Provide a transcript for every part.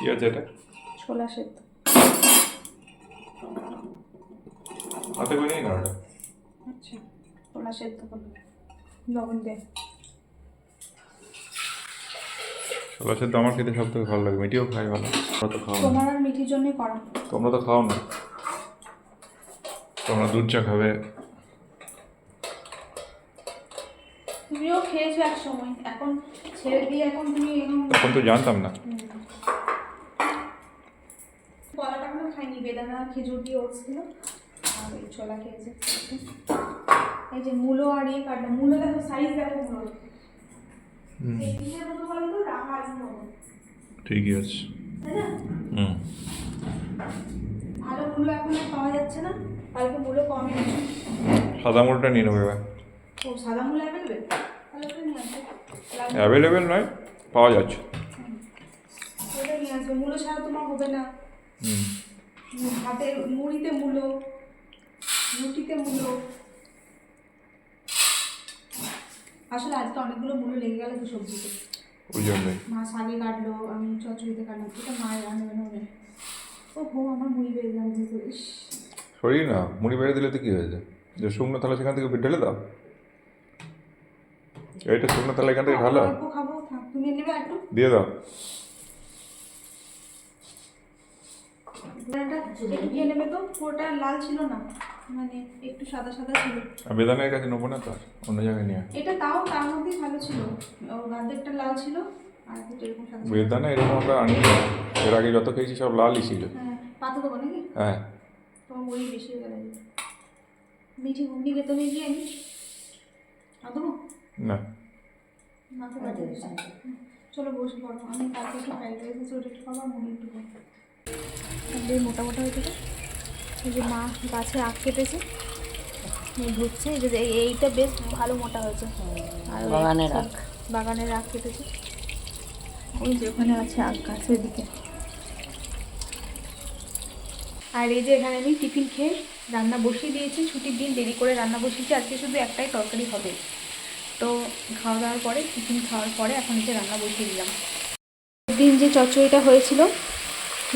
কি আছে এটা? ছোলা সেদ্ধ। হাতে করে নিই না ওটা আচ্ছা ছোলা সেদ্ধ করো লবণ দে। ছোলা সেদ্ধ আমার খেতে সব থেকে ভালো লাগে। মিটিও খাই ভালো। তোমরা তো খাও তোমার আর মিঠির জন্যই করা। তোমরা তো খাও না। তোমরা দুধ চা খাবে। তুমিও খেয়েছো এক সময়। এখন ছেড়ে দিয়ে এখন তুমি এখন তো জানতাম না। বেদানা খেজুর দিয়ে ওটস ছিল আর ওই ছোলা খেয়েছে। এই যে মূলো আর ইয়ে কাটলাম মূলো দেখো সাইজ দেখো মূলো এই ঠিকই আছে। হুম। ভালো মূলো এখন আর পাওয়া যাচ্ছে না। কালকে মূলো কমে সাদা মুড়টা নিয়ে নেবে ও সাদা মূলো অ্যাভেলেবেল তাহলে ওটা নিয়ে আসবে লাগবে। অ্যাভেলেবেল নয় পাওয়া যাচ্ছে। ওটা নিয়ে আসবে। মূলো ছাড়া তোমার হবে না। হুম। হাতে মুড়িতে মূলো রুটিতে মূলো। আসলে আজকে অনেকগুলো মূলো লেগে গেল তো সবজিতে। ওই জন্যই। মা শাকে কাটলো আমি চচড়িতে কাটলাম। এটা মায়ের রান্না হবে ও হো আমার মুড়ি বেড়ে কিন্তু ইস। সরিয়ে না মুড়ি বেড়ে দিলে তো কী হয়েছে যে শুকনো তাহলে সেখান থেকে ঢেলে দাও। এইটা শুকনো তাহলে এখান থেকে ঢালো খাব থাক তুমি নেবে একটু। দিয়ে দাও। বেদানাটা একটু খেয়ে নেবে তো পুরোটা লাল ছিল না মানে একটু সাদা সাদা ছিল। আর বেদানের কাছে নেব না তো অন্য জায়গায় নিয়ে এটা তাও তার মধ্যেই ভালো ছিল। ওর গার্দেরটা লাল ছিল আর এরকম সাদা। বেদানা এরকম আমরা আনি এর আগে যত খেয়েছি সব লালই ছিল। হ্যাঁ পাতা দেবো নাকি? হ্যাঁ। তোমার মুড়ি বেশি হয়ে গেল। মিঠি ঘুগনি খেতে নিয়ে গিয়ে আনি আর দেবো? না। পাঠিয়ে চলো বসে পড়ো। আমি কালকে একটু ফ্রাইড রাইস আছে ওটা একটু খাব আর মুড়ি একটু খাব মোটা মোটা হয়েছে তো এই যে মা গাছে আখ কেটেছে। ধুচ্ছে এই যে এইটা বেশ ভালো মোটা হয়েছে। আর বাগানের আখ। বাগানের আখ কেটেছে। ওই যে ওখানে আছে আখ গাছ ওইদিকে আর এই যে এখানে আমি টিফিন খেয়ে রান্না বসিয়ে দিয়েছি। ছুটির দিন দেরি করে রান্না বসিয়েছি। আজকে শুধু একটাই তরকারি হবে। তো খাওয়া দাওয়ার পরে টিফিন খাওয়ার পরে এখন এসে রান্না বসিয়ে দিলাম। দিন যে চচ্চড়িটা হয়েছিল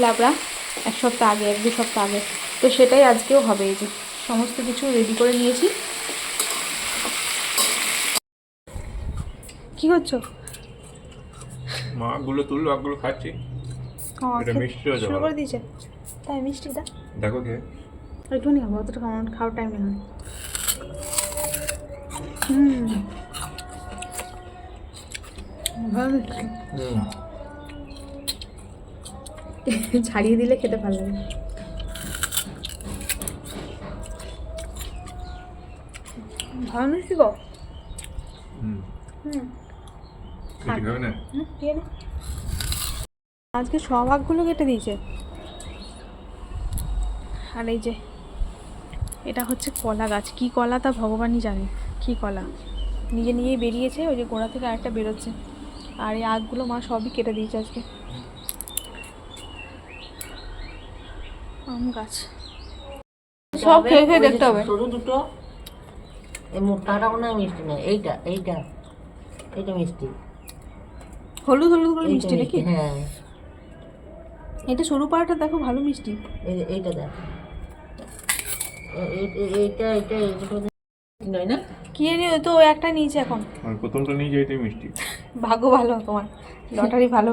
লাবড়া এক সপ্তাহ আগে এক দু সপ্তাহ আগে। তো সেটাই আজকেও হবে এই যে। সমস্ত কিছু রেডি করে নিয়েছি। কি করছ? মাগুলো তুললো আগগুলো খাচ্ছি। এটা মিষ্টি শুরু করে দিয়েছে। তাই মিষ্টিটা? দেখো কে একটুখানি খাব অতটা খাওয়ার খাওয়ার টাইম নেই। হুম। ভালো হুম। ছাড়িয়ে দিলে খেতে ভালো লাগে। ভালো গো? না? দিয়ে আজকে সব আখগুলো কেটে দিয়েছে। আর এই যে এটা হচ্ছে কলা গাছ। কি কলা তা ভগবানই জানে কি কলা। নিজে নিজেই বেরিয়েছে ওই যে গোড়া থেকে আরেকটা বেরোচ্ছে। আর এই আগগুলো মা সবই কেটে দিয়েছে আজকে। আম গাছ। সব খেয়ে খেয়ে দেখতে হবে। সরু দুটো। এই মোটাটা মনে হয় মিষ্টি না এইটা এইটা এইটা মিষ্টি। হলুদ হলুদ করে মিষ্টি নাকি? হ্যাঁ। এটা সরু পাড়াটা দেখো ভালো মিষ্টি। এইটা দেখ। এইটা এইটা এই নয় না? কি জানি তো ও একটা নিয়েছে এখন। আর প্রথমটা নিয়ে যাই এটাই মিষ্টি। ভাগ্য ভালো তোমার লটারি ভালো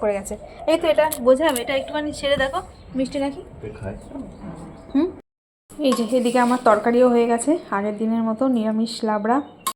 পড়ে গেছে। এই তো এটা বোঝাম এটা একটুখানি ছেড়ে দেখো। মিষ্টি নাকি? হুম? এই যে এদিকে আমার তরকারিও হয়ে গেছে। আগের দিনের মতো নিরামিষ লাবড়া।